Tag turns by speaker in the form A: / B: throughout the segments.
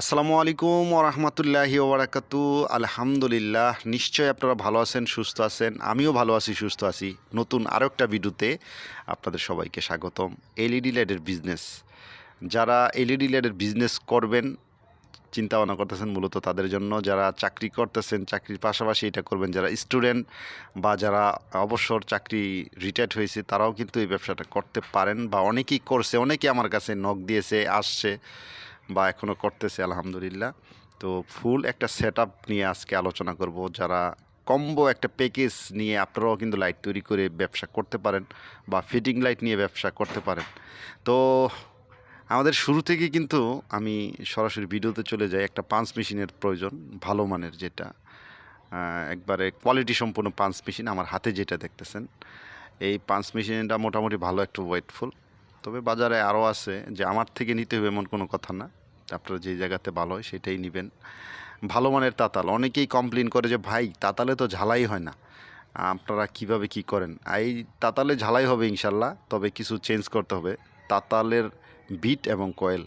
A: আসসালামু আলাইকুম ওরহমতুল্লাহি ওবরাকাতু আলহামদুলিল্লাহ, নিশ্চয়ই আপনারা ভালো আছেন, সুস্থ আছেন। আমিও ভালো আছি, সুস্থ আছি। নতুন আরও একটা ভিডিওতে আপনাদের সবাইকে স্বাগতম। এলইডি লাইটের বিজনেস যারা এলইডি লাইটের বিজনেস করবেন চিন্তা ভাবনা করতেছেন মূলত তাদের জন্য। যারা চাকরি করতেছেন, চাকরির পাশাপাশি এটা করবেন। যারা স্টুডেন্ট বা যারা অবসর চাকরি রিটায়ার্ড হয়েছে, তারাও কিন্তু এই ব্যবসাটা করতে পারেন বা অনেকেই করছে, অনেকেই আমার কাছে নখ দিয়েছে, আসছে। বা এখনও করতেছে, আলহামদুলিল্লাহ। তো ফুল একটা সেট নিয়ে আজকে আলোচনা করব। যারা কম্বো একটা প্যাকেজ নিয়ে আপনারাও কিন্তু লাইট তৈরি করে ব্যবসা করতে পারেন বা ফিটিং লাইট নিয়ে ব্যবসা করতে পারেন। তো আমাদের শুরু থেকে কিন্তু আমি সরাসরি ভিডিওতে চলে যাই। একটা পাঞ্চ মেশিনের প্রয়োজন, ভালো মানের যেটা। একবারে কোয়ালিটি সম্পন্ন পাঞ্চ মেশিন আমার হাতে যেটা দেখতেছেন। এই পাঞ্চ মেশিনটা মোটামুটি ভালো, একটু ওয়েটফুল। তবে বাজারে আরও আছে যে আমার থেকে নিতে হবে এমন কোনো কথা না। আপনারা যে জায়গাতে ভালো হয় সেটাই নেবেন। ভালো মানের তাতাল। অনেকেই কমপ্লেন করে যে, ভাই, তাতালে তো ঝালাই হয় না। আপনারা কীভাবে কি করেন? এই তাতালে ঝালাই হবে ইনশাল্লাহ, তবে কিছু চেঞ্জ করতে হবে। তাতালের বিট এবং কয়েল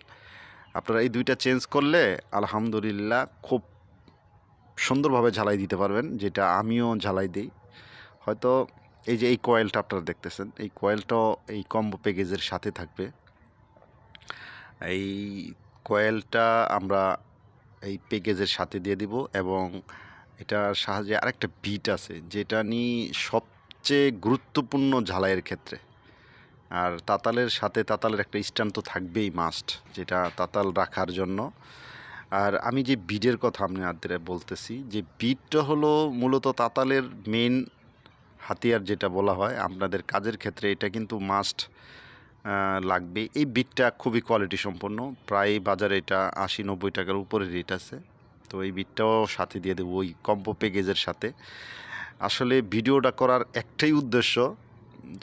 A: আপনারা এই দুইটা চেঞ্জ করলে আলহামদুলিল্লাহ খুব সুন্দরভাবে ঝালাই দিতে পারবেন, যেটা আমিও ঝালাই দিই। হয়তো এই যে এই কয়েলটা আপনারা দেখতেছেন, এই কয়েলটাও এই কম্বো প্যাকেজের সাথে থাকবে। এই কয়েলটা আমরা এই প্যাকেজের সাথে দিয়ে দিব এবং এটার সাহায্যে আরেকটা বিট আছে, যেটা নিয়ে সবচেয়ে গুরুত্বপূর্ণ ঝালাইয়ের ক্ষেত্রে। আর তাতালের সাথে তাতালের একটা স্ট্যান্ড তো থাকবেই মাস্ট যেটা তাতাল রাখার জন্য। আর আমি যে বিডের কথা আপনাদের বলতেছি, যে বিটটা হলো মূলত তাতালের মেন হাতিয়ার যেটা বলা হয়, আপনাদের কাজের ক্ষেত্রে এটা কিন্তু মাস্ট লাগবে। এই বিটটা খুবই কোয়ালিটি সম্পন্ন। প্রায় বাজারে এটা আশি নব্বই টাকার উপরে রেট আছে। তো এই বিটটাও সাথে দিয়ে দেবো, ওই কম্পো প্যাকেজের সাথে। আসলে ভিডিওটা করার একটাই উদ্দেশ্য,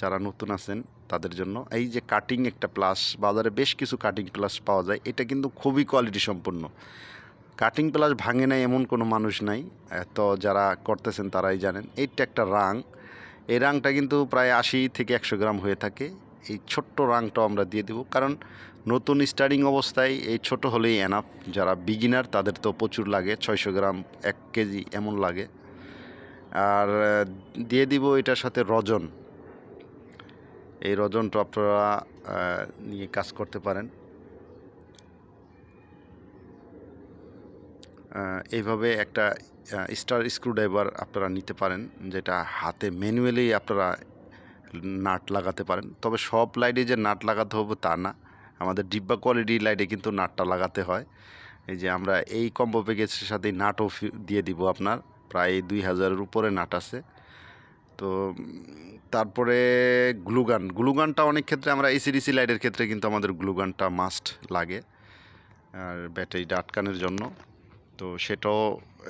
A: যারা নতুন আছেন তাদের জন্য, এই যে কাটিং একটা প্লাস বাজারে বেশ কিছু কাটিং প্লাস পাওয়া যায়, এটা কিন্তু খুবই কোয়ালিটি সম্পন্ন। কাটিং প্লাস ভাঙে নাই এমন কোনো মানুষ নাই। তো যারা করতেছেন তারাই জানেন। এইটা একটা রাং এই রাংটা কিন্তু প্রায় আশি থেকে একশো গ্রাম হয়ে থাকে। এই ছোট্ট রাংটাও আমরা দিয়ে দেবো, কারণ নতুন স্টার্টিং অবস্থায় এই ছোট হলেই এনাফ যারা বিগিনার তাদের তো প্রচুর লাগে, ছয়শো গ্রাম, এক কেজি এমন লাগে। আর দিয়ে দিব এটার সাথে রজন। এই রজনটা আপনারা নিয়ে কাজ করতে পারেন। এইভাবে একটা স্টার স্ক্রুড্রাইভার আপনারা নিতে পারেন, যেটা হাতে ম্যানুয়ালি আপনারা নাট লাগাতে পারেন। তবে সব লাইটে যে নাট লাগাতে হবে তা না। আমাদের ডিব্বা কোয়ালিটি লাইটে কিন্তু নাটটা লাগাতে হয়। এই যে আমরা এই কম্বো প্যাকেজের সাথে নাটও দিয়ে দিব আপনার। প্রায় দুই হাজারের উপরে নাট আছে। তো, তারপরে গ্লুগান। গ্লুগানটা অনেক ক্ষেত্রে আমরা এসিডিসি লাইটের ক্ষেত্রে কিন্তু আমাদের গ্লুগানটা মাস্ট লাগে, আর ব্যাটারিটা আটকানোর জন্য। তো সেটাও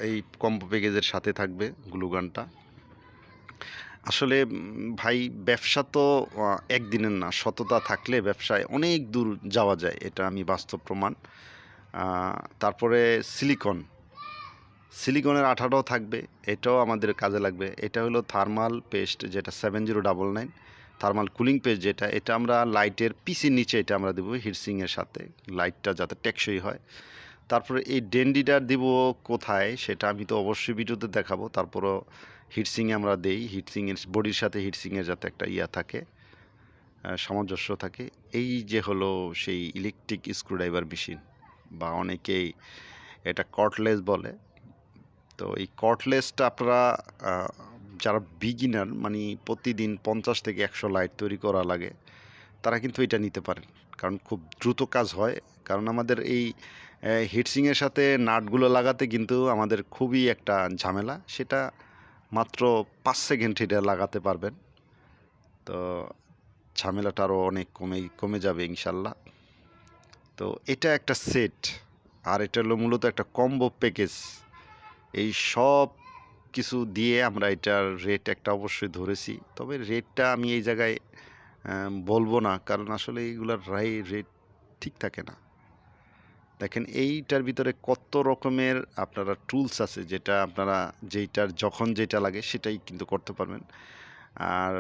A: এই কম্বো প্যাকেজের সাথে থাকবে গ্লুগানটা। আসলে ভাই, ব্যবসা তো একদিনের না, সততা থাকলে ব্যবসায় অনেক দূর যাওয়া যায়, এটা আমি বাস্তব প্রমাণ। তারপরে সিলিকন। সিলিকনের আঠাটাও থাকবে, এটাও আমাদের কাজে লাগবে। এটা হলো থার্মাল পেস্ট, যেটা seven zero double nine. Thermal cooling paste যেটা, এটা আমরা লাইটের পিসির নিচে এটা আমরা দেবো হিটসিংয়ের সাথে। লাইটটা যাতে টেকসই হয়। তারপরে এই ডেন্ডিটা দিব কোথায় সেটা আমি তো অবশ্যই ভিডিওতে দেখাবো। তারপরও হিটসিংয়ে আমরা দেই। হিটসিংয়ের বডির সাথে হিটসিংয়ের যাতে একটা ইয়া থাকে সামঞ্জস্য থাকে। এই যে হলো সেই ইলেকট্রিক স্ক্রুড্রাইভার মেশিন বা অনেকেই এটা কর্টলেস বলে। তো এই কর্টলেসটা আপনারা যারা বিগিনার মানে প্রতিদিন পঞ্চাশ থেকে একশো লাইট তৈরি করা লাগে, তারা কিন্তু এটা নিতে পারেন। কারণ খুব দ্রুত কাজ হয়। কারণ আমাদের এই হিটসিংয়ের সাথে নাটগুলো লাগাতে কিন্তু আমাদের খুবই একটা ঝামেলা। সেটা মাত্র পাঁচ সেকেন্ড এটা লাগাতে পারবেন। তো ঝামেলাটা আরও অনেক কমে কমে যাবে ইনশাল্লাহ। তো এটা একটা সেট আর এটা হলো মূলত একটা কম্বো প্যাকেজ এই সব কিছু দিয়ে আমরা এটার রেট একটা অবশ্যই ধরেছি। তবে রেটটা আমি এই জায়গায় বলব না, কারণ আসলে এইগুলোর রাই রেট ঠিক থাকে না। দেখেন, এইটার ভিতরে কত রকমের আপনারা টুলস আছে যেটা আপনারা যেইটার যখন যেটা লাগে সেটাই কিন্তু করতে পারবেন। আর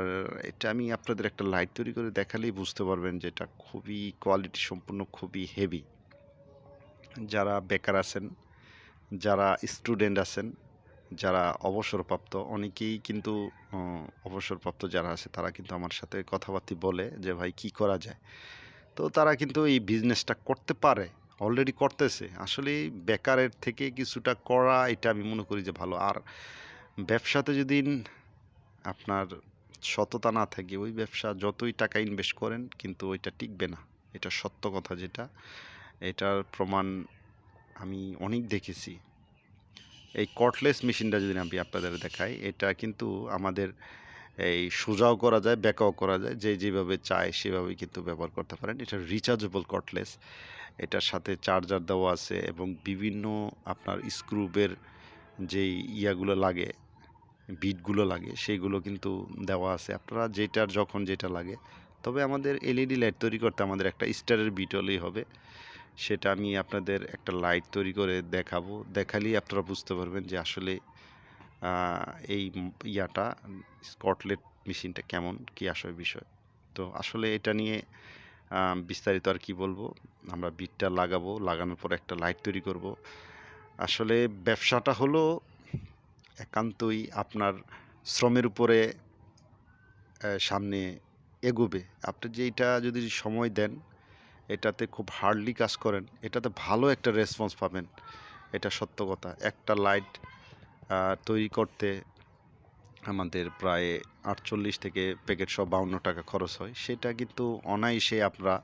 A: এটা আমি আপনাদের একটা লাইট তৈরি করে দেখালেই বুঝতে পারবেন যে এটা খুবই কোয়ালিটি সম্পূর্ণ খুবই হেভি যারা বেকার আছেন, যারা স্টুডেন্ট আছেন, যারা অবসরপ্রাপ্ত, অনেকেই কিন্তু অবসরপ্রাপ্ত যারা আছে তারা কিন্তু আমার সাথে কথাবার্তা বলে যে, ভাই, কি করা যায়? তো তারা কিন্তু এই বিজনেসটা করতে পারে। অলরেডি করতেছে। আসলে বেকারের থেকে কিছুটা করা, এটা আমি মনে করি যে ভালো। আর ব্যবসাতে যদি আপনার সততা না থাকে, ওই ব্যবসা যতই টাকা ইনভেস্ট করেন, কিন্তু ওইটা টিকবে না। এটা সত্য কথা যেটা। এটার প্রমাণ আমি অনেক দেখেছি। এই কটলেস মেশিনটা যদি আমি আপনাদের দেখাই, এটা কিন্তু আমাদের এই সোজাও করা যায় ব্যাকাও করা যায়, যে যেভাবে চায় সেভাবেই কিন্তু ব্যবহার করতে পারেন। এটা রিচার্জেবল কটলেস এটার সাথে চার্জার দেওয়া আছে এবং বিভিন্ন আপনার স্ক্রুবের যেই ইয়াগুলো লাগে বিটগুলো লাগে সেইগুলো কিন্তু দেওয়া আছে। আপনারা যেটার যখন যেটা লাগে, তবে আমাদের এলইডি লাইট তৈরি করতে আমাদের একটা স্টারের বিট হলেই হবে। সেটা আমি আপনাদের একটা লাইট তৈরি করে দেখাবো। দেখালেই আপনারা বুঝতে পারবেন যে আসলে এই ইয়াটা, স্কটলেট মেশিনটা কেমন, কি আসলে বিষয়? তো আসলে এটা নিয়ে বিস্তারিত আর কি বলব? আমরা বিটটা লাগাবো, লাগানোর পর একটা লাইট তৈরি করব। আসলে ব্যবসাটা হলো একান্তই আপনার শ্রমের উপরে সামনে এগোবে। আপনি যে এটা যদি সময় দেন, এটাতে খুব হার্ডলি কাজ করেন, এটাতে ভালো একটা রেসপন্স পাবেন। এটা সত্য কথা। একটা লাইট তৈরি করতে আমাদের প্রায় আটচল্লিশ থেকে প্যাকেট সব বাউন্ন টাকা খরচ হয়। সেটা কিন্তু অনায়াসে আমরা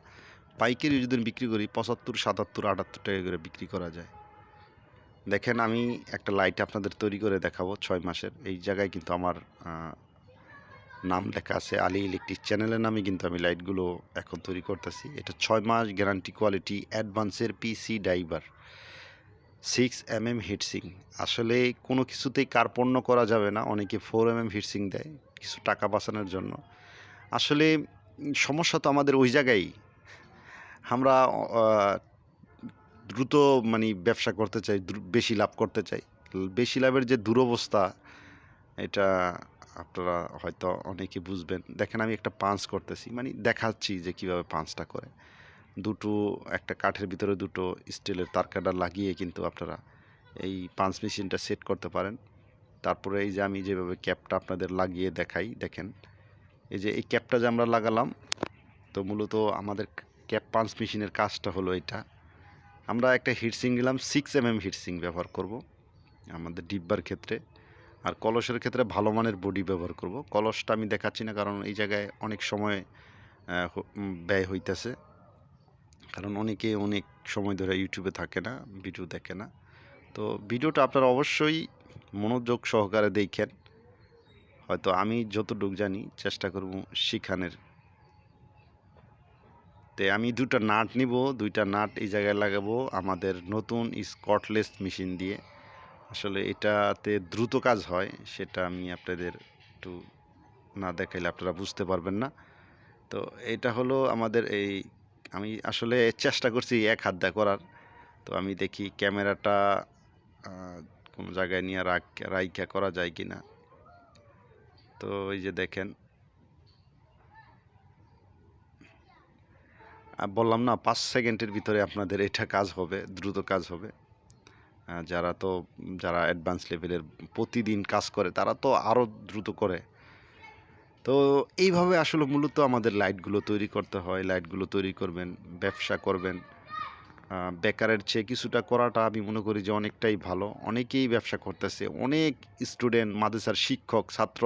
A: পাইকারি যদি বিক্রি করি, পঁচাত্তর, সাতাত্তর, আটাত্তর টাকা করে বিক্রি করা যায়। দেখেন, আমি একটা লাইট আপনাদের তৈরি করে দেখাবো ছয় মাসের। এই জায়গায় কিন্তু আমার নাম লেখা আছে আলী ইলেকট্রিক চ্যানেলের নামে কিন্তু আমি লাইটগুলো এখন তৈরি করতেছি। এটা ছয় মাস গ্যারান্টি কোয়ালিটি অ্যাডভান্সের পিসি ডাইভার সিক্স এম এম হিটসিং আসলে কোনো কিছুতেই কার্পণ্য করা যাবে না, অনেকে ফোর এম এম হিটসিং দেয় কিছু টাকা বাঁচানোর জন্য। আসলে সমস্যা তো আমাদের ওই জায়গায় আমরা দ্রুত মানে ব্যবসা করতে চাই বেশি লাভ করতে চাই। বেশি লাভের যে দুরবস্থা, এটা আপনারা হয়তো অনেকে বুঝবেন। দেখেন আমি একটা পাঞ্চ করতেছি মানে দেখাচ্ছি যে কীভাবে পাঞ্চটা করে। দুটো, একটা কাঠের ভিতরে দুটো স্টিলের তারকাটা লাগিয়ে কিন্তু আপনারা এই পাঞ্চ মেশিনটা সেট করতে পারেন। তারপরে এই যে আমি যেভাবে ক্যাপটা আপনাদের লাগিয়ে দেখাই, দেখেন। এই যে এই ক্যাপটা যে আমরা লাগালাম, তো মূলত আমাদের ক্যাপ পাঞ্চ মেশিনের কাজটা হলো এটা। আমরা একটা হিটসিং নিলাম সিক্স এম এম হিটসিং ব্যবহার করব আমাদের ডিব্বার ক্ষেত্রে। আর কলসের ক্ষেত্রে ভালো মানের বডি ব্যবহার করব। কলসটা আমি দেখাচ্ছি না, কারণ এই জায়গায় অনেক সময় ব্যয় হইতেছে। কারণ অনেকে অনেক সময় ধরে ইউটিউবে থাকে না ভিডিও দেখে না। তো ভিডিওটা আপনারা অবশ্যই মনোযোগ সহকারে দেখেন। হয়তো আমি যতটুকু জানি চেষ্টা করব শিখানের। তে আমি দুটা নাট নিব, দুইটা নাট এই জায়গায় লাগাবো আমাদের নতুন স্কটলেস মেশিন দিয়ে। আসলে এটাতে দ্রুত কাজ হয়, সেটা আমি আপনাদের একটু না দেখাইলে আপনারা বুঝতে পারবেন না। তো এটা হলো আমাদের এই আমি আসলে চেষ্টা করছি এক হাত দা করার। তো আমি দেখি ক্যামেরাটা কোনো জায়গায় নিয়ে রাখ, রাইখা করা যায় কি না তো এই যে দেখেন। বললাম না, পাঁচ সেকেন্ডের ভিতরে আপনাদের এটা কাজ হবে, দ্রুত কাজ হবে। যারা তো, যারা অ্যাডভান্স লেভেলের প্রতিদিন কাজ করে, তারা তো আরও দ্রুত করে। তো এইভাবে আসলে মূলত আমাদের লাইটগুলো তৈরি করতে হয়, লাইটগুলো তৈরি করবেন, ব্যবসা করবেন। বেকারের চেয়ে কিছুটা করাটা আমি মনে করি যে অনেকটাই ভালো। অনেকেই ব্যবসা করতেছে। অনেক স্টুডেন্ট, মাদ্রাসার শিক্ষক, ছাত্র,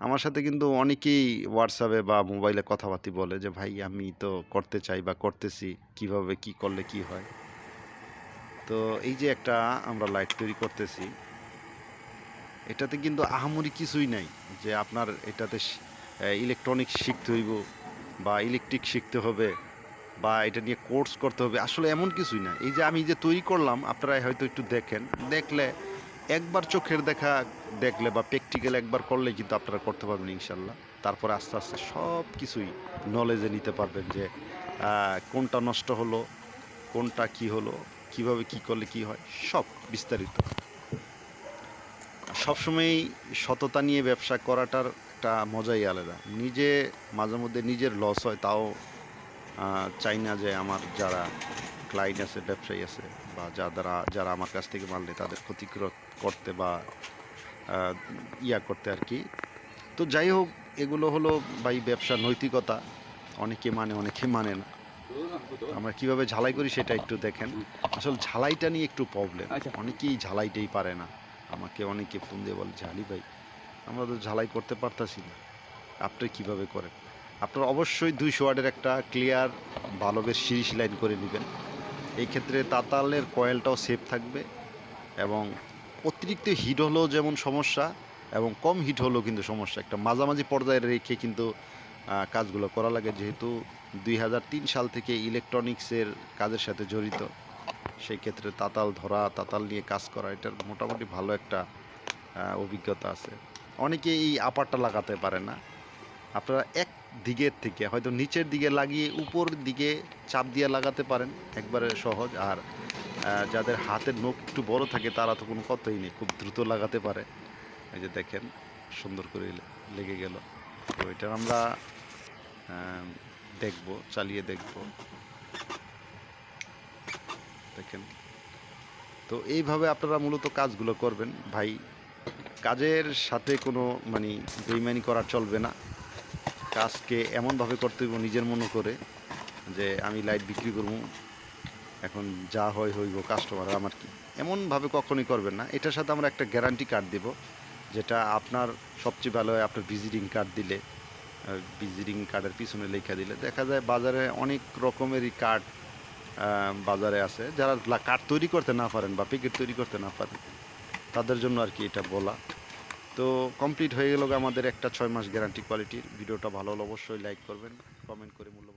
A: আমার সাথে কিন্তু অনেকেই হোয়াটসঅ্যাপে বা মোবাইলে কথাবার্তা বলে যে, ভাই, আমি তো করতে চাই বা করতেছি। কীভাবে, কি করলে কি হয়? তো এই যে একটা আমরা লাইট তৈরি করতেছি এটাতে কিন্তু আহামরি কিছুই নাই যে আপনার এটাতে ইলেকট্রনিক্স শিখতে হইব বা ইলেকট্রিক শিখতে হবে বা এটা নিয়ে কোর্স করতে হবে। আসলে এমন কিছুই না। এই যে আমি যে তৈরি করলাম, আপনারা হয়তো একটু দেখেন। দেখলে একবার চোখের দেখা দেখলে বা প্র্যাকটিক্যাল একবার করলে কিন্তু আপনারা করতে পারবেন ইনশাল্লাহ। তারপরে আস্তে আস্তে সব কিছুই নলেজে নিতে পারবেন যে কোনটা নষ্ট হলো, কোনটা কি হলো, কীভাবে কি করলে কি হয়, সব বিস্তারিত। সবসময়ই সততা নিয়ে ব্যবসা করাটার একটা মজাই আলাদা। নিজে মাঝে মধ্যে নিজের লস হয় তাও চাই না যে আমার যারা ক্লায়েন্ট আছে ব্যবসায়ী আছে বা যারা যারা আমার কাছ থেকে মানলে তাদের ক্ষতি কর- করতে বা ইয়া করতে আর কি। তো যাই হোক এগুলো হলো ভাই ব্যবসা নৈতিকতা। অনেকে মানে অনেকে মানে না। আমরা কীভাবে ঝালাই করি সেটা একটু দেখেন। আসলে ঝালাইটা নিয়ে একটু প্রবলেম
B: আচ্ছা।
A: অনেকেই ঝালাইটাই পারে না। আমাকে অনেকে ফোন দিয়ে বলে ঝালি ভাই, আমরা তো ঝালাই করতে পারতাছি না। আপনি কীভাবে করেন? আপনার অবশ্যই দুইশো ওয়ার্ডের একটা ক্লিয়ার বালবের সিরিজ লাইন করে নেবেন। এই ক্ষেত্রে তাতালের কয়েলটাও সেফ থাকবে এবং অতিরিক্ত হিট হলেও যেমন সমস্যা এবং কম হিট হলেও কিন্তু সমস্যা। একটা মাঝামাঝি পর্যায়ে রেখে কিন্তু কাজগুলো করা লাগে। যেহেতু দুই হাজার তিন সাল থেকে ইলেকট্রনিক্সের কাজের সাথে জড়িত। সেই ক্ষেত্রে তাতাল ধরা, তাতাল নিয়ে কাজ করা, এটার মোটামুটি ভালো একটা অভিজ্ঞতা আছে। অনেকে এই আপারটা লাগাতে পারে না। আপনারা এক দিকের থেকে, হয়তো নিচের দিকে লাগিয়ে উপর দিকে চাপ দিয়ে লাগাতে পারেন, একবারে সহজ। আর যাদের হাতের নখ একটু বড় থাকে, তারা তো কোনো কথাই নেই, খুব দ্রুত লাগাতে পারে। এই যে দেখেন, সুন্দর করে লেগে গেল। তো এটা আমরা দেখব, চালিয়ে দেখব। দেখেন। তো এইভাবে আপনারা মূলত কাজগুলো করবেন। ভাই, কাজের সাথে কোনো মানে বেইমানি করা চলবে না। কাজকে এমনভাবে করতে হইব নিজের মনে করে যে আমি লাইট বিক্রি করব, এখন যা হয় হইব কাস্টমার আমার কি। এমনভাবে কখনোই করবেন না। এটার সাথে আমরা একটা গ্যারান্টি কার্ড দেব, যেটা আপনার সবচেয়ে ভালো হয় আপনার ভিজিটিং কার্ড দিলে ভিজিটিং কার্ডের পিছনে লেখা দিলে। দেখা যায় বাজারে অনেক রকমেরই কার্ড বাজারে আছে। যারা কাঠ তৈরি করতে না পারেন বা প্যাকেট তৈরি করতে না পারেন, তাদের জন্য আর কি এটা বলা। তো কমপ্লিট হয়ে গেল আমাদের একটা ছয় মাস গ্যারান্টি কোয়ালিটির ভিডিওটা ভালো হলে অবশ্যই লাইক করবেন কমেন্ট করে মূল্য